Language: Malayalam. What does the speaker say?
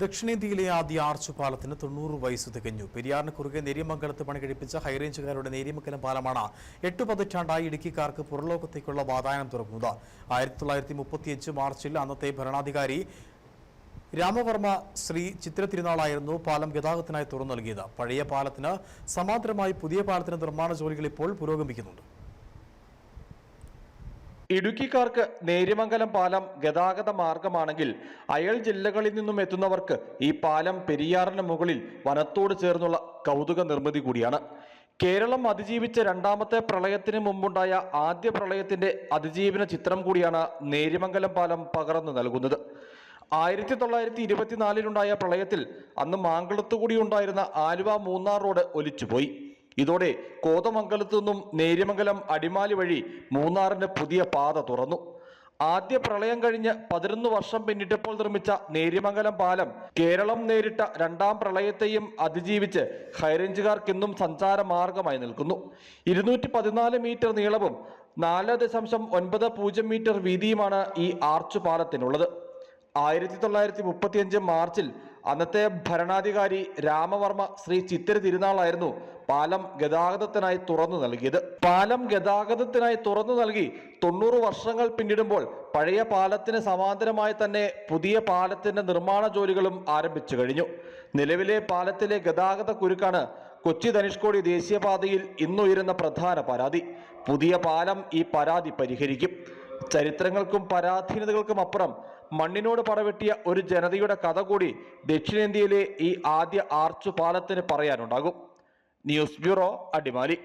ദക്ഷിണേന്ത്യയിലെ ആദ്യ ആർച്ച് പാലത്തിന് തൊണ്ണൂറ് വയസ്സ് തികഞ്ഞു. പെരിയാറിന് കുറുകെ നേര്യമംഗലത്ത് പണി കഴിപ്പിച്ച ഹൈറേഞ്ചുകാരുടെ നേര്യമംഗലം പാലമാണ് എട്ട് പതിറ്റാണ്ടായി ഇടുക്കിക്കാർക്ക് പുറലോകത്തേക്കുള്ള വാതായനം തുറക്കുന്നത്. ആയിരത്തി തൊള്ളായിരത്തി മുപ്പത്തിയഞ്ച് മാർച്ചിൽ അന്നത്തെ ഭരണാധികാരി രാമവർമ്മ ശ്രീ ചിത്ര തിരുനാളായിരുന്നു പാലം ഗതാഗതത്തിനായി തുറന്നു നൽകിയത്. പഴയ പാലത്തിന് സമാന്തരമായി പുതിയ പാലത്തിന് നിർമ്മാണ ജോലികൾ ഇപ്പോൾ പുരോഗമിക്കുന്നുണ്ട്. ഇടുക്കിക്കാർക്ക് നേര്യമംഗലം പാലം ഗതാഗത മാർഗമാണെങ്കിൽ അയൽ ജില്ലകളിൽ നിന്നും എത്തുന്നവർക്ക് ഈ പാലം പെരിയാറിന് മുകളിൽ വനത്തോട് ചേർന്നുള്ള കൗതുക നിർമ്മിതി കൂടിയാണ്. കേരളം അതിജീവിച്ച രണ്ടാമത്തെ പ്രളയത്തിന് മുമ്പുണ്ടായ ആദ്യ പ്രളയത്തിന്റെ അതിജീവന ചിത്രം കൂടിയാണ് നേര്യമംഗലം പാലം പകർന്നു നൽകുന്നത്. ആയിരത്തി തൊള്ളായിരത്തി ഇരുപത്തിനാലിലുണ്ടായ പ്രളയത്തിൽ അന്ന് മാങ്കളത്തു കൂടി ഉണ്ടായിരുന്ന ആലുവ മൂന്നാർ റോഡ് ഒലിച്ചുപോയി. ഇതോടെ കോതമംഗലത്തു നിന്നും നേര്യമംഗലം അടിമാലി വഴി മൂന്നാറിന് പുതിയ പാത തുറന്നു. ആദ്യ പ്രളയം കഴിഞ്ഞ് പതിനൊന്ന് വർഷം പിന്നിട്ടപ്പോൾ നിർമ്മിച്ച നേര്യമംഗലം പാലം കേരളം നേരിട്ട രണ്ടാം പ്രളയത്തെയും അതിജീവിച്ച് ഹൈറേഞ്ചുകാർക്കിന്നും സഞ്ചാര മാർഗമായി നിൽക്കുന്നു. ഇരുന്നൂറ്റി പതിനാല് മീറ്റർ നീളവും നാല് ദശാംശം ഒൻപത് പൂജ്യം മീറ്റർ വീതിയുമാണ് ഈ ആർച്ച് പാലത്തിനുള്ളത്. ആയിരത്തി തൊള്ളായിരത്തി മുപ്പത്തിയഞ്ച് മാർച്ചിൽ അന്നത്തെ ഭരണാധികാരി രാമവർമ്മ ശ്രീ ചിത്തിര തിരുനാളായിരുന്നു പാലം ഗതാഗതത്തിനായി തുറന്നു നൽകിയത്. പാലം ഗതാഗതത്തിനായി തുറന്നു നൽകി തൊണ്ണൂറ് വർഷങ്ങൾ പിന്നിടുമ്പോൾ പഴയ പാലത്തിന് സമാന്തരമായി തന്നെ പുതിയ പാലത്തിന്റെ നിർമ്മാണ ജോലികളും ആരംഭിച്ചു കഴിഞ്ഞു. നിലവിലെ പാലത്തിലെ ഗതാഗത കുരുക്കാണ് കൊച്ചി ധനുഷ്കോടി ദേശീയപാതയിൽ ഇന്നുയരുന്ന പ്രധാന പരാതി. പുതിയ പാലം ഈ പരാതി പരിഹരിക്കും. ചരിത്രങ്ങൾക്കും പരാധീനതകൾക്കും അപ്പുറം മണ്ണിനോട് പറവെട്ടിയ ഒരു ജനതയുടെ കഥ കൂടി ദക്ഷിണേന്ത്യയിലെ ഈ ആദ്യ ആർച്ചു പാലത്തിന് പറയാനുണ്ടാകും. News bureau Adimali.